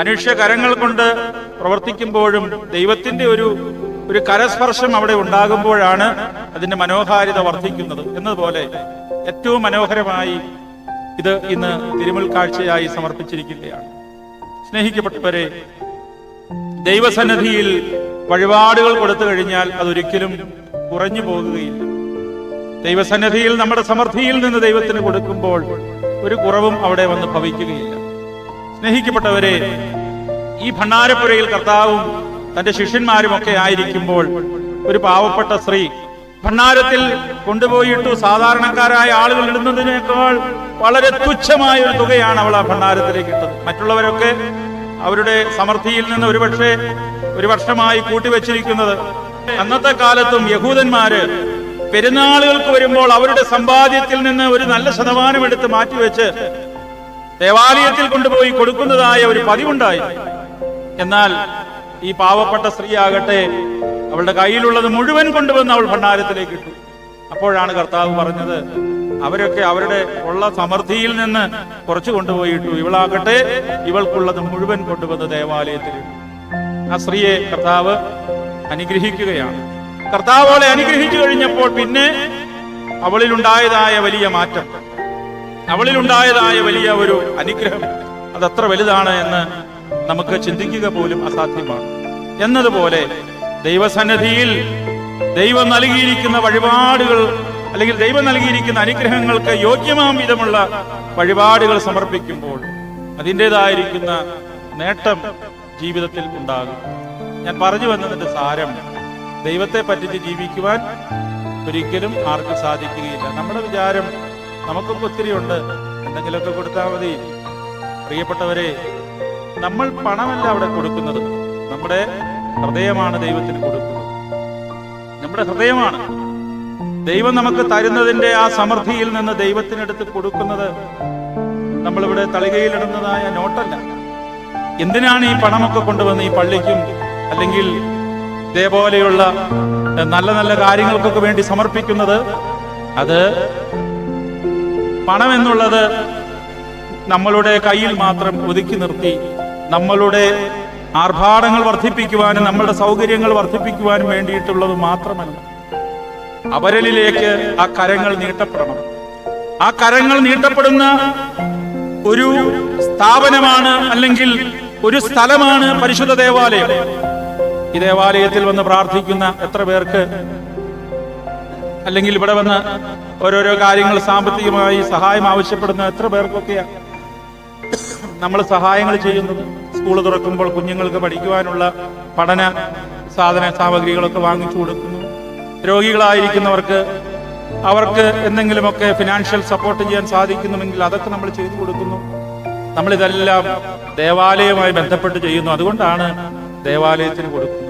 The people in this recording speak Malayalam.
മനുഷ്യ കരങ്ങൾ കൊണ്ട് പ്രവർത്തിക്കുമ്പോഴും ദൈവത്തിന്റെ ഒരു ഒരു കരസ്പർശം അവിടെ ഉണ്ടാകുമ്പോഴാണ് അതിന്റെ മനോഹാരിത വർദ്ധിക്കുന്നത്. എന്നതുപോലെ ഏറ്റവും മനോഹരമായി ഇത് ഇന്ന് തിരുമുൽ കാഴ്ചയായി സമർപ്പിച്ചിരിക്കുകയാണ്. സ്നേഹിക്കപ്പെട്ടവരെ ദൈവസന്നിധിയിൽ വഴിപാടുകൾ കൊടുത്തു കഴിഞ്ഞാൽ അതൊരിക്കലും കുറഞ്ഞു പോകുകയില്ല. ദൈവസന്നിധിയിൽ നമ്മുടെ സമൃദ്ധിയിൽ നിന്ന് ദൈവത്തിന് കൊടുക്കുമ്പോൾ ഒരു കുറവും അവിടെ വന്ന് ഭവിക്കുകയില്ല. സ്നേഹിക്കപ്പെട്ടവരെ ഈ ഭണ്ണാരപ്പുരയിൽ കർത്താവും തന്റെ ശിഷ്യന്മാരും ഒക്കെ ആയിരിക്കുമ്പോൾ ഒരു പാവപ്പെട്ട സ്ത്രീ ഭണ്ണാരത്തിൽ കൊണ്ടുപോയിട്ടു സാധാരണക്കാരായ ആളുകൾ ഇടുന്നതിനേക്കാൾ വളരെ തുച്ഛമായ ഒരു തുകയാണ് അവൾ ആ ഭണ്ണാരത്തിലേക്ക് ഇട്ടത്. മറ്റുള്ളവരൊക്കെ അവരുടെ സമൃദ്ധിയിൽ നിന്ന് ഒരുപക്ഷെ ഒരു വർഷമായി കൂട്ടിവെച്ചിരിക്കുന്നത്. അന്നത്തെ കാലത്തും യഹൂദന്മാര് പെരുന്നാളുകൾക്ക് വരുമ്പോൾ അവരുടെ സമ്പാദ്യത്തിൽ നിന്ന് ഒരു നല്ല ശതമാനം എടുത്ത് മാറ്റിവെച്ച് ദേവാലയത്തിൽ കൊണ്ടുപോയി കൊടുക്കുന്നതായ ഒരു പതിവുണ്ടായി. എന്നാൽ ഈ പാവപ്പെട്ട സ്ത്രീ ആകട്ടെ അവളുടെ കയ്യിലുള്ളത് മുഴുവൻ കൊണ്ടുവന്ന് അവൾ ഭണ്ഡാരത്തിലേക്ക് ഇട്ടു. അപ്പോഴാണ് കർത്താവ് പറഞ്ഞത് അവരൊക്കെ അവരുടെ ഉള്ള സമൃദ്ധിയിൽ നിന്ന് കുറച്ച് കൊണ്ടുപോയിട്ടു ഇവളാകട്ടെ ഇവൾക്കുള്ളത് മുഴുവൻ കൊണ്ടുവന്ന് ദേവാലയത്തിൽ ആ സ്ത്രീയെ കർത്താവ് അനുഗ്രഹിക്കുകയാണ്. കർത്താവ് അവളെ അനുഗ്രഹിച്ചു കഴിഞ്ഞപ്പോൾ പിന്നെ അവളിലുണ്ടായതായ വലിയ മാറ്റം. അവളിലുണ്ടായതായ വലിയ ഒരു അനുഗ്രഹം. അതത്ര വലുതാണ് എന്ന് നമുക്ക് ചിന്തിക്കുക പോലും അസാധ്യമാണ്. എന്നതുപോലെ ദൈവസന്നിധിയിൽ ദൈവം നൽകിയിരിക്കുന്ന വഴിപാടുകൾ അല്ലെങ്കിൽ ദൈവം നൽകിയിരിക്കുന്ന അനുഗ്രഹങ്ങൾക്ക് യോഗ്യമാം വിധമുള്ള വഴിപാടുകൾ സമർപ്പിക്കുമ്പോൾ അതിന്റെതായിരിക്കുന്ന നേട്ടം ജീവിതത്തിൽ ഉണ്ടാകും. ഞാൻ പറഞ്ഞു വന്നതിന്റെ സാരം ദൈവത്തെ പറ്റിച്ച് ജീവിക്കുവാൻ ഒരിക്കലും ആർക്കും സാധിക്കുകയില്ല. നമ്മുടെ വിചാരം നമുക്കൊക്കെ ഒത്തിരി ഉണ്ട് എന്തെങ്കിലുമൊക്കെ കൊടുത്താൽ മതി. പ്രിയപ്പെട്ടവരെ നമ്മൾ പണമല്ല അവിടെ കൊടുക്കുന്നത്. നമ്മുടെ ഹൃദയമാണ് ദൈവത്തിന് കൊടുക്കുന്നത്. നമ്മുടെ ഹൃദയമാണ്. ദൈവം നമുക്ക് തരുന്നതിന്റെ ആ സമൃദ്ധിയിൽ നിന്ന് ദൈവത്തിനെടുത്ത് കൊടുക്കുന്നത് നമ്മളിവിടെ തളികയിലിടുന്നതായ നോട്ടല്ല. എന്തിനാണ് ഈ പണമൊക്കെ കൊണ്ടുവന്ന് ഈ പള്ളിക്കും അല്ലെങ്കിൽ ഇതേപോലെയുള്ള നല്ല നല്ല കാര്യങ്ങൾക്കൊക്കെ വേണ്ടി സമർപ്പിക്കുന്നത്? അത് പണം എന്നുള്ളത് നമ്മളുടെ കയ്യിൽ മാത്രം ഒതുക്കി നിർത്തി നമ്മളുടെ ആർഭാടങ്ങൾ വർദ്ധിപ്പിക്കുവാനും നമ്മളുടെ സൗകര്യങ്ങൾ വർദ്ധിപ്പിക്കുവാനും വേണ്ടിയിട്ടുള്ളത് മാത്രമല്ല. അപരലിലേക്ക് ആ കരങ്ങൾ നീട്ടപ്പെടണം. ആ കരങ്ങൾ നീട്ടപ്പെടുന്ന ഒരു സ്ഥാപനമാണ് അല്ലെങ്കിൽ ഒരു സ്ഥലമാണ് പരിശുദ്ധ ദേവാലയം. ഈ ദേവാലയത്തിൽ വന്ന് പ്രാർത്ഥിക്കുന്ന എത്ര പേർക്ക് അല്ലെങ്കിൽ ഇവിടെ വന്ന് ഓരോരോ കാര്യങ്ങൾ സാമ്പത്തികമായി സഹായം ആവശ്യപ്പെടുന്ന എത്ര പേർക്കൊക്കെയാണ് നമ്മൾ സഹായങ്ങൾ ചെയ്യുന്നത്. സ്കൂൾ തുറക്കുമ്പോൾ കുഞ്ഞുങ്ങൾക്ക് പഠിക്കുവാനുള്ള പഠന സാധന സാമഗ്രികളൊക്കെ വാങ്ങിച്ചു കൊടുക്കുന്നു. രോഗികളായിരിക്കുന്നവർക്ക് അവർക്ക് എന്തെങ്കിലുമൊക്കെ ഫിനാൻഷ്യൽ സപ്പോർട്ട് ചെയ്യാൻ സാധിക്കുന്നുവെങ്കിൽ അതൊക്കെ നമ്മൾ ചെയ്തു കൊടുക്കുന്നു. നമ്മളിതെല്ലാം ദേവാലയവുമായി ബന്ധപ്പെട്ട് ചെയ്യുന്നു. അതുകൊണ്ടാണ് ദേവാലയത്തിന് കൊടുക്കുന്നത്.